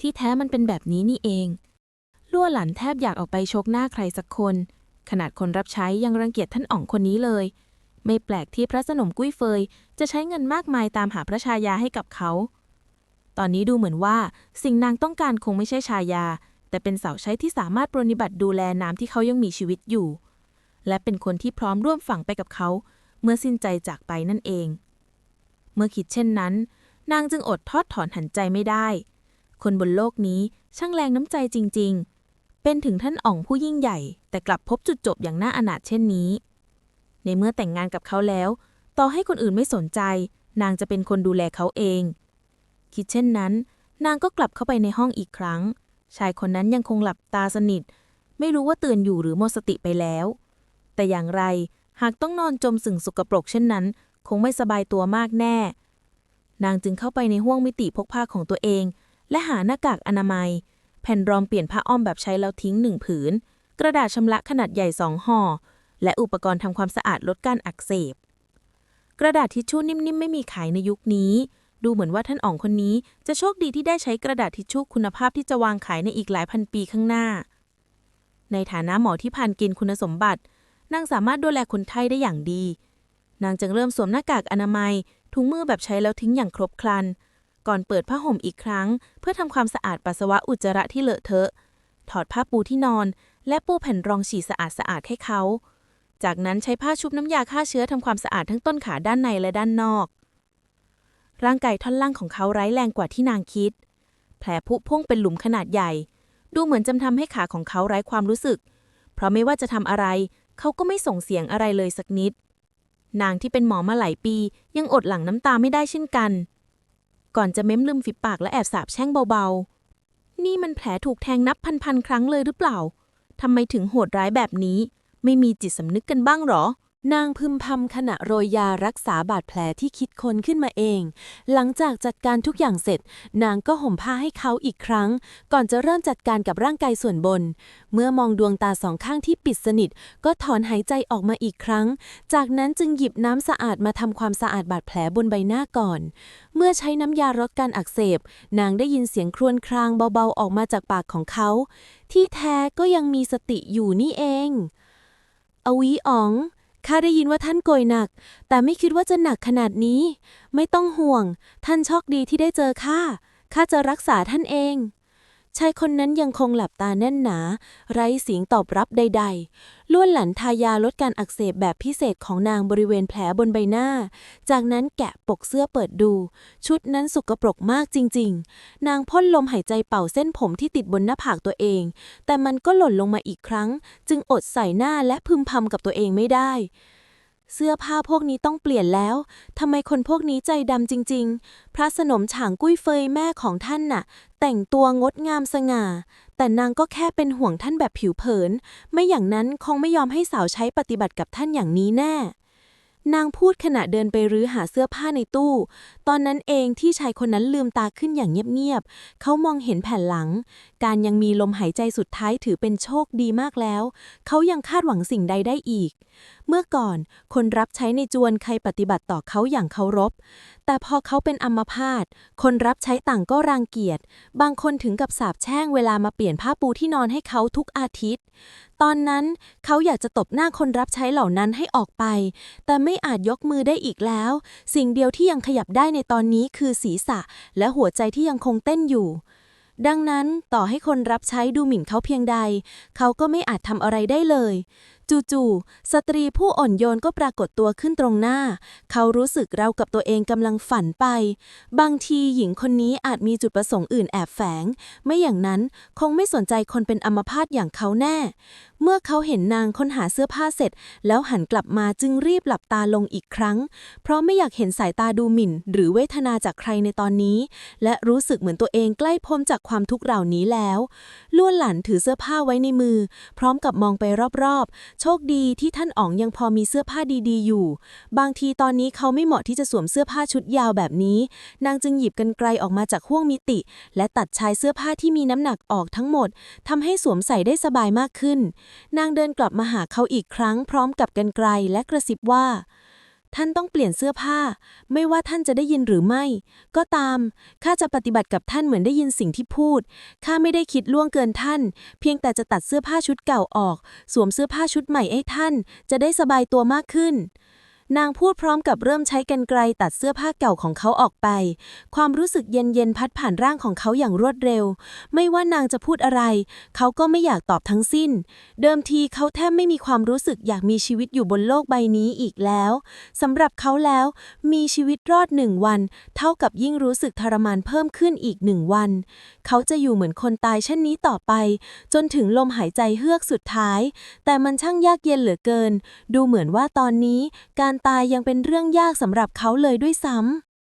ที่แท้มันเป็นแบบนี้นี่เอง ลั่วหลันแทบอยากออกไปชกหน้าใครสักคน ขนาดคนรับใช้ยังรังเกียจท่านอ๋องคนนี้เลย ไม่แปลกที่พระสนมกุ้ยเฟย จะใช้เงินมากมายตามหาพระชายาให้กับเขา ตอนนี้ดูเหมือนว่าสิ่งนางต้องการคงไม่ใช่ชายา แต่เป็นสาวใช้ที่สามารถปรนนิบัติดูแลน้ำที่เขายังมีชีวิตอยู่ และเป็นคนที่พร้อมร่วมฝังไปกับเขา เมื่อสิ้นใจจากไปนั่นเอง เมื่อคิดเช่นนั้น นางจึงอดทอดถอนหันใจไม่ได้ คนบนโลกนี้ช่างแรงน้ำใจจริง ๆ เป็นถึงท่านอ่องผู้ยิ่งใหญ่ แต่กลับพบจุดจบอย่างน่าอนาถเช่นนี้ ในเมื่อแต่งงานกับเขาแล้ว ต่อให้คนอื่นไม่สนใจ นางจะเป็นคนดูแลเขาเอง คิดเช่นนั้น นางก็กลับเข้าไปในห้องอีกครั้ง ชายคนนั้นยังคงหลับตาสนิท ไม่รู้ว่าตื่นอยู่หรือหมดสติไปแล้ว แต่อย่างไรหากต้องนอนจมสึ่งสกปรกเช่นนั้น คงไม่สบายตัวมากแน่ นางจึงเข้าไปในห้วงมิติพกผ้าของตัวเอง และหาหน้ากากอนามัย แผ่นรองเปลี่ยนผ้าอ้อมแบบใช้แล้วทิ้งหนึ่งผืน กระดาษชำระขนาดใหญ่สองห่อ และอุปกรณ์ทำความสะอาดลดการอักเสบ กระดาษทิชชู่นิ่มๆ ไม่มีขายในยุคนี้ ดูเหมือนว่าท่านอ๋องคนนี้จะโชคดีที่ได้ใช้กระดาษทิชชู่คุณภาพที่จะวางขายในอีกหลายพันปีข้างหน้า ในฐานะหมอที่ผ่านเกณฑ์คุณสมบัติ นางสามารถดูแลคนไข้ได้อย่างดี นางจึงเริ่มสวมหน้ากากอนามัยถุงมือแบบใช้แล้วทิ้งอย่างครบครัน ก่อนเปิดผ้าห่มอีกครั้ง เพื่อทำความสะอาดปัสสาวะอุจจาระที่เลอะเทอะ ถอดผ้าปูที่นอน และปูแผ่นรองฉี่สะอาดสะอาดๆให้เขา จากนั้นใช้ผ้าชุบน้ำยาฆ่าเชื้อทำความสะอาดทั้งต้นขาด้านในและด้านนอก ร่างกายท่อนล่างของเขาไร้แรงกว่าที่นางคิด แผลผุพองเป็นหลุมขนาดใหญ่ ดูเหมือนจำทำให้ขาของเขาไร้ความรู้สึก เพราะไม่ว่าจะทำอะไร เขาก็ไม่ส่งเสียงอะไรเลยสักนิดนางที่เป็นหมอมาหลายปียังอดหลั่งน้ำตาไม่ได้เช่นกัน ก่อนจะเม้มลืมฝีปากและแอบสาบแช่งเบาๆ นี่มันแผลถูกแทงนับพันๆครั้งเลยหรือเปล่า ทำไมถึงโหดร้ายแบบนี้ ไม่มีจิตสำนึกกันบ้างหรอ นางพึมพำขณะโรยยารักษาบาดแผลที่คิดค้นขึ้นมาเอง หลังจากจัดการทุกอย่างเสร็จ นางก็ห่มผ้าให้เขาอีกครั้ง ก่อนจะเริ่มจัดการกับร่างกายส่วนบน เมื่อมองดวงตาสองข้างที่ปิดสนิท ก็ถอนหายใจออกมาอีกครั้ง จากนั้นจึงหยิบน้ำสะอาดมาทำความสะอาดบาดแผลบนใบหน้าก่อน เมื่อใช้น้ำยาลดการอักเสบ นางได้ยินเสียงครวญครางเบาๆออกมาจากปากของเขา ที่แท้ก็ยังมีสติอยู่นี่เอง อวีอ๋อง ข้าได้ยินว่าท่านโกยหนัก แต่ไม่คิดว่าจะหนักขนาดนี้ ไม่ต้องห่วง ท่านโชคดีที่ได้เจอข้า ข้าจะรักษาท่านเอง ชายคนนั้นยังคงหลับตาแน่นหนา ไร้เสียงตอบรับใด ๆล้วนหลันทายาลดการอักเสบแบบพิเศษของนางบริเวณแผลบนใบหน้า จากนั้นแกะปกเสื้อเปิดดู ชุดนั้นสกปรกมากจริง ๆ นางพ่นลมหายใจเป่าเส้นผมที่ติดบนหน้าผากตัวเอง แต่มันก็หล่นลงมาอีกครั้ง จึงอดใส่หน้าและพึมพำกับตัวเองไม่ได้เสื้อผ้าพวกนี้ต้องเปลี่ยนแล้ว ทำไมคนพวกนี้ใจดำจริง ๆ พระสนมฉางกุ้ยเฟยแม่ของท่านน่ะ แต่งตัวงดงามสง่า แต่นางก็แค่เป็นห่วงท่านแบบผิวเผิน ไม่อย่างนั้นคงไม่ยอมให้สาวใช้ปฏิบัติกับท่านอย่างนี้แน่ นางพูดขณะเดินไปรื้อหาเสื้อผ้าในตู้ ตอนนั้นเองที่ชายคนนั้นลืมตาขึ้นอย่างเงียบๆ เขามองเห็นแผ่นหลัง การยังมีลมหายใจสุดท้ายถือเป็นโชคดีมากแล้ว เขายังคาดหวังสิ่งใดได้อีก เมื่อก่อนคนรับใช้ในจวนใครปฏิบัติต่อเขาอย่างเคารพ แต่พอเขาเป็นอัมพาต คนรับใช้ต่างก็รังเกียจ บางคนถึงกับสาบแช่งเวลามาเปลี่ยนผ้าปูที่นอนให้เขาทุกอาทิตย์ ตอนนั้นเขาอยากจะตบหน้าคนรับใช้เหล่านั้นให้ออกไป แต่ไม่อาจยกมือได้อีกแล้ว สิ่งเดียวที่ยังขยับได้ในตอนนี้คือศีรษะ และหัวใจที่ยังคงเต้นอยู่ดังนั้นต่อให้คนรับใช้ดูหมิ่นเขาเพียงใด เขาก็ไม่อาจทำอะไรได้เลย จู่ๆ สตรีผู้อ่อนโยนก็ปรากฏตัวขึ้นตรงหน้า เขารู้สึกเรากับตัวเองกำลังฝันไป บางทีหญิงคนนี้อาจมีจุดประสงค์อื่นแอบแฝง ไม่อย่างนั้นคงไม่สนใจคนเป็นอัมพาตอย่างเขาแน่ เมื่อเขาเห็นนางค้นหาเสื้อผ้าเสร็จ แล้วหันกลับมาจึงรีบหลับตาลงอีกครั้ง เพราะไม่อยากเห็นสายตาดูหมิ่น หรือเวทนาจากใครในตอนนี้ และรู้สึกเหมือนตัวเองใกล้พ้นจากความทุกข์เหล่านี้แล้วล้วนหลันถือเสื้อผ้าไว้ในมือ พร้อมกับมองไปรอบๆโชคดีที่ท่านอ๋องยังพอมีเสื้อผ้าดีๆ อยู่ บางทีตอนนี้เขาไม่เหมาะที่จะสวมเสื้อผ้าชุดยาวแบบนี้ นางจึงหยิบกันไกลออกมาจากห้วงมิติ และตัดชายเสื้อผ้าที่มีน้ำหนักออกทั้งหมดทำให้สวมใส่ได้สบายมากขึ้น นางเดินกลับมาหาเขาอีกครั้งพร้อมกับกันไกลและกระซิบว่า ท่านต้องเปลี่ยนเสื้อผ้า ไม่ว่าท่านจะได้ยินหรือไม่ ก็ตาม ข้าจะปฏิบัติกับท่านเหมือนได้ยินสิ่งที่พูด ข้าไม่ได้คิดล่วงเกินท่าน เพียงแต่จะตัดเสื้อผ้าชุดเก่าออก สวมเสื้อผ้าชุดใหม่ให้ท่าน จะได้สบายตัวมากขึ้น นางพูดพร้อมกับเริ่มใช้กรรไกรตัดเสื้อผ้าเก่าของเขาออกไป ความรู้สึกเย็นๆพัดผ่านร่างของเขาอย่างรวดเร็ว ไม่ว่านางจะพูดอะไร เขาก็ไม่อยากตอบทั้งสิ้น เดิมทีเขาแทบไม่มีความรู้สึกอยากมีชีวิตอยู่บนโลกใบนี้อีกแล้วสำหรับเขาแล้ว มีชีวิตรอดหนึ่งวัน เท่ากับยิ่งรู้สึกทรมานเพิ่มขึ้นอีกหนึ่งวัน เขาจะอยู่เหมือนคนตายเช่นนี้ต่อไป จนถึงลมหายใจเฮือกสุดท้าย แต่มันช่างยากเย็นเหลือเกิน ดูเหมือนว่าตอนนี้การตายยังเป็นเรื่องยากสำหรับเขาเลยด้วยซ้ำ